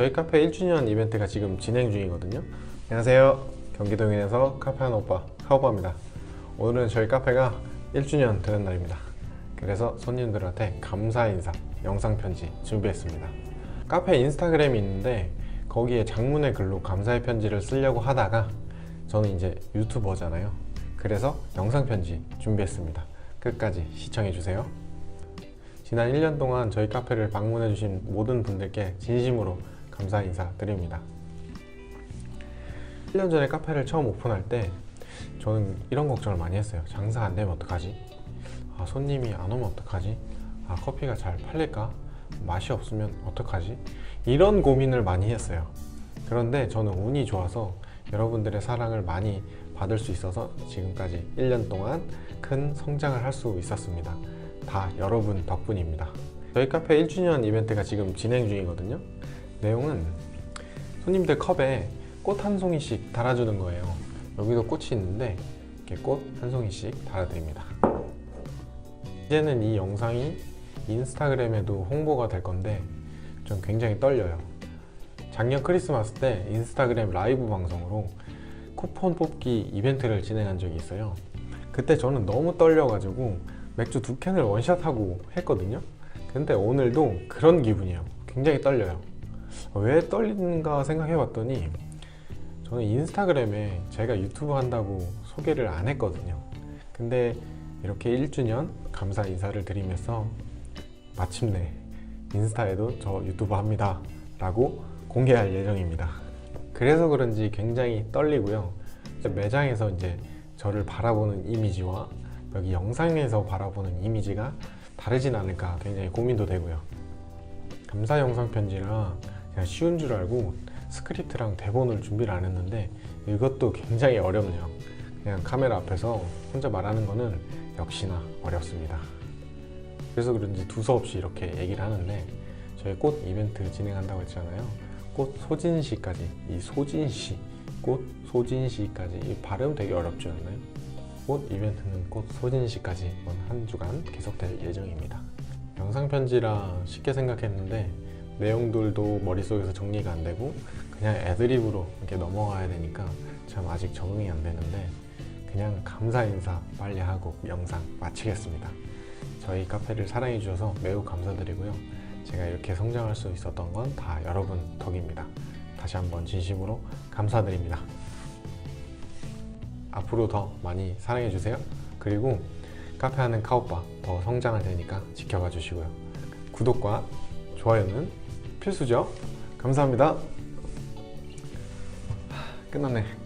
저희 카페 1주년 이벤트가 지금 진행 중이거든요. 안녕하세요. 경기도 용인에서 카페하는 오빠 카오빠입니다. 오늘은 저희 카페가 1주년 되는 날입니다. 그래서 손님들한테 감사 인사 영상 편지 준비했습니다. 카페 인스타그램이 있는데 거기에 장문의 글로 감사의 편지를 쓰려고 하다가 저는 이제 유튜버잖아요. 그래서 영상 편지 준비했습니다. 끝까지 시청해 주세요. 지난 1년 동안 저희 카페를 방문해 주신 모든 분들께 진심으로 감사 인사드립니다. 1년 전에 카페를 처음 오픈할 때 저는 이런 걱정을 많이 했어요. 장사 안 되면 어떡하지? 아, 손님이 안 오면 어떡하지? 아, 커피가 잘 팔릴까? 맛이 없으면 어떡하지? 이런 고민을 많이 했어요. 그런데 저는 운이 좋아서 여러분들의 사랑을 많이 받을 수 있어서 지금까지 1년 동안 큰 성장을 할 수 있었습니다. 다 여러분 덕분입니다. 저희 카페 1주년 이벤트가 지금 진행 중이거든요. 내용은 손님들 컵에 꽃 한 송이씩 달아주는 거예요. 여기도 꽃이 있는데 이렇게 꽃 한 송이씩 달아드립니다. 이제는 이 영상이 인스타그램에도 홍보가 될 건데 좀 굉장히 떨려요. 작년 크리스마스 때 인스타그램 라이브 방송으로 쿠폰 뽑기 이벤트를 진행한 적이 있어요. 그때 저는 너무 떨려가지고 맥주 두 캔을 원샷하고 했거든요. 근데 오늘도 그런 기분이에요. 굉장히 떨려요. 왜 떨리는가 생각해 봤더니 저는 인스타그램에 제가 유튜브 한다고 소개를 안 했거든요. 근데 이렇게 1주년 감사 인사를 드리면서 마침내 인스타에도 저 유튜브 합니다 라고 공개할 예정입니다. 그래서 그런지 굉장히 떨리고요. 매장에서 이제 저를 바라보는 이미지와 여기 영상에서 바라보는 이미지가 다르진 않을까 굉장히 고민도 되고요. 감사 영상 편지랑 그냥 쉬운 줄 알고 스크립트랑 대본을 준비를 안 했는데 이것도 굉장히 어렵네요. 그냥 카메라 앞에서 혼자 말하는 거는 역시나 어렵습니다. 그래서 그런지 두서없이 이렇게 얘기를 하는데 저희 꽃 이벤트 진행한다고 했잖아요. 꽃 소진시까지 이 소진시 꽃 소진시까지 이 발음 되게 어렵지 않나요? 꽃 이벤트는 꽃 소진시까지 한 주간 계속될 예정입니다. 영상 편지라 쉽게 생각했는데 내용들도 머릿속에서 정리가 안 되고 그냥 애드립으로 이렇게 넘어가야 되니까 참 아직 적응이 안 되는데 그냥 감사 인사 빨리 하고 영상 마치겠습니다. 저희 카페를 사랑해 주셔서 매우 감사드리고요. 제가 이렇게 성장할 수 있었던 건 다 여러분 덕입니다. 다시 한번 진심으로 감사드립니다. 앞으로 더 많이 사랑해 주세요. 그리고 카페 하는 카오빠 더 성장할 테니까 지켜봐 주시고요. 구독과 좋아요는 필수죠. 감사합니다. 하, 끝났네.